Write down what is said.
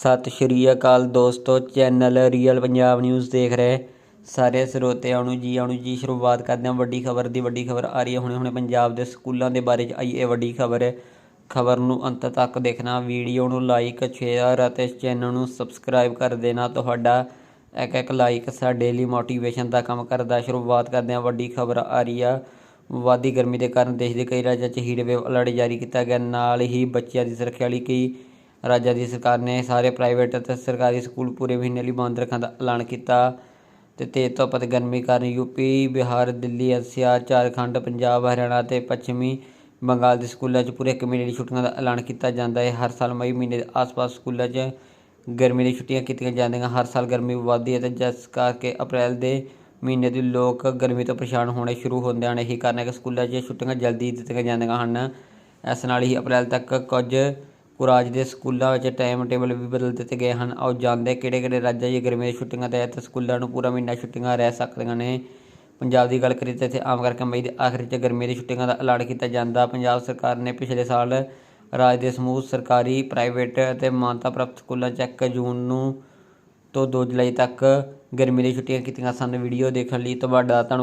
ਸਤਿ ਸ਼੍ਰੀ ਅਕਾਲ ਦੋਸਤੋ, channel real Punjab news ਦੇਖ ਰਹੇ ਸਾਰੇ ਸਰੋਤਿਆਂ ਨੂੰ ਜੀ। ਆਣੂ ਜੀ, ਸ਼ੁਰੂਆਤ ਕਰਦੇ ਹਾਂ ਵੱਡੀ ਖਬਰ ਦੀ। ਵੱਡੀ ਖਬਰ ਆ ਰਹੀ ਹੈ, ਹੁਣੇ ਹੁਣੇ ਪੰਜਾਬ ਦੇ ਸਕੂਲਾਂ ਦੇ ਬਾਰੇ 'ਚ ਆਈ ਇਹ ਵੱਡੀ ਖਬਰ। ਹੈ ਖਬਰ ਨੂੰ ਅੰਤ ਤੱਕ ਦੇਖਣਾ, ਵੀਡੀਓ ਨੂੰ ਲਾਈਕ ਸ਼ੇਅਰ ਅਤੇ ਚੈਨਲ ਨੂੰ ਸਬਸਕ੍ਰਾਈਬ ਕਰ ਦੇਣਾ। ਤੁਹਾਡਾ ਇੱਕ ਇੱਕ ਲਾਈਕ ਸਾਡੇ ਲਈ ਮੋਟੀਵੇਸ਼ਨ ਦਾ ਕੰਮ ਕਰਦਾ। ਸ਼ੁਰੂਆਤ ਕਰਦੇ ਹਾਂ, ਵੱਡੀ ਖਬਰ ਆ ਰਹੀ ਆ। ਵਾਦੀ ਗਰਮੀ ਦੇ ਕਾਰਨ ਦੇਸ਼ ਦੇ ਕਈ ਰਾਜਾਂ 'ਚ ਹੀਟ ਵੇਵ ਅਲਰਟ ਜਾਰੀ ਕੀਤਾ ਗਿਆ। ਨਾਲ ਹੀ ਬੱਚਿਆਂ ਦੀ ਸੁਰੱਖਿਆ ਲਈ ਕਈ ਰਾਜਾਂ ਦੀ ਸਰਕਾਰ ਨੇ ਸਾਰੇ ਪ੍ਰਾਈਵੇਟ ਅਤੇ ਸਰਕਾਰੀ ਸਕੂਲ ਪੂਰੇ ਮਹੀਨੇ ਲਈ ਬੰਦ ਰੱਖਣ ਦਾ ਐਲਾਨ ਕੀਤਾ। ਤੇ ਤੇਜ਼ ਧੁੱਪ ਅਤੇ ਗਰਮੀ ਕਾਰਨ ਯੂਪੀ ਬਿਹਾਰ, ਦਿੱਲੀ ਐਨਸੀਆਰ ਝਾਰਖੰਡ, ਪੰਜਾਬ, ਹਰਿਆਣਾ ਅਤੇ ਪੱਛਮੀ ਬੰਗਾਲ ਦੇ ਸਕੂਲਾਂ 'ਚ ਪੂਰੇ ਇੱਕ ਮਹੀਨੇ ਦੀ ਛੁੱਟੀਆਂ ਦਾ ਐਲਾਨ ਕੀਤਾ ਜਾਂਦਾ ਹੈ। ਹਰ ਸਾਲ ਮਈ ਮਹੀਨੇ ਦੇ ਆਸ-ਪਾਸ ਸਕੂਲਾਂ 'ਚ ਗਰਮੀ ਦੀ ਛੁੱਟੀਆਂ ਕੀਤੀਆਂ ਜਾਂਦੀਆਂ ਹਰ ਸਾਲ ਗਰਮੀ ਵਧਦੀ ਹੈ ਤੇ ਜਿਸ ਕਰਕੇ ਅਪ੍ਰੈਲ ਦੇ ਮਹੀਨੇ ਦੇ ਲੋਕ ਗਰਮੀ ਤੋਂ ਪਰੇਸ਼ਾਨ ਹੋਣੇ ਸ਼ੁਰੂ ਹੁੰਦੇ ਹਨ। ਇਹੀ ਕਾਰਨ ਹੈ ਕਿ ਸਕੂਲਾਂ 'ਚ ਛੁੱਟੀਆਂ ਜਲਦੀ ਦਿੱਤੀਆਂ ਜਾਂਦੀਆਂ ਹਨ। ਇਸ ਨਾਲ ਹੀ ਅਪ੍ਰੈਲ ਤੱਕ ਕੁਝ ਉਹ ਰਾਜ ਦੇ ਸਕੂਲਾਂ ਵਿੱਚ ਟਾਈਮ ਟੇਬਲ ਵੀ ਬਦਲ ਦਿੱਤੇ ਗਏ ਹਨ। ਆਓ ਜਾਣਦੇ ਕਿਹੜੇ ਕਿਹੜੇ ਰਾਜਾਂ 'ਚ ਗਰਮੀ ਦੀਆਂ ਛੁੱਟੀਆਂ ਤਹਿਤ ਸਕੂਲਾਂ ਨੂੰ ਪੂਰਾ ਮਹੀਨਾ ਛੁੱਟੀਆਂ ਰਹਿ ਸਕਦੀਆਂ ਨੇ। ਪੰਜਾਬ ਦੀ ਗੱਲ ਕਰੀਏ ਤਾਂ ਇੱਥੇ ਆਮ ਕਰਕੇ ਮਈ ਦੇ ਆਖਿਰ 'ਚ ਗਰਮੀ ਦੀ ਛੁੱਟੀਆਂ ਦਾ ਐਲਾਨ ਕੀਤਾ ਜਾਂਦਾ। ਪੰਜਾਬ ਸਰਕਾਰ ਨੇ ਪਿਛਲੇ ਸਾਲ ਰਾਜ ਦੇ ਸਮੂਹ ਸਰਕਾਰੀ ਪ੍ਰਾਈਵੇਟ ਅਤੇ ਮਾਨਤਾ ਪ੍ਰਾਪਤ ਸਕੂਲਾਂ 'ਚ 1 ਜੂਨ ਨੂੰ ਤੋਂ 2 ਜੁਲਾਈ ਤੱਕ ਗਰਮੀ ਦੀਆਂ ਛੁੱਟੀਆਂ ਕੀਤੀਆਂ ਸਨ। ਵੀਡੀਓ ਦੇਖਣ ਲਈ ਤੁਹਾਡਾ ਧੰਨਵਾਦ।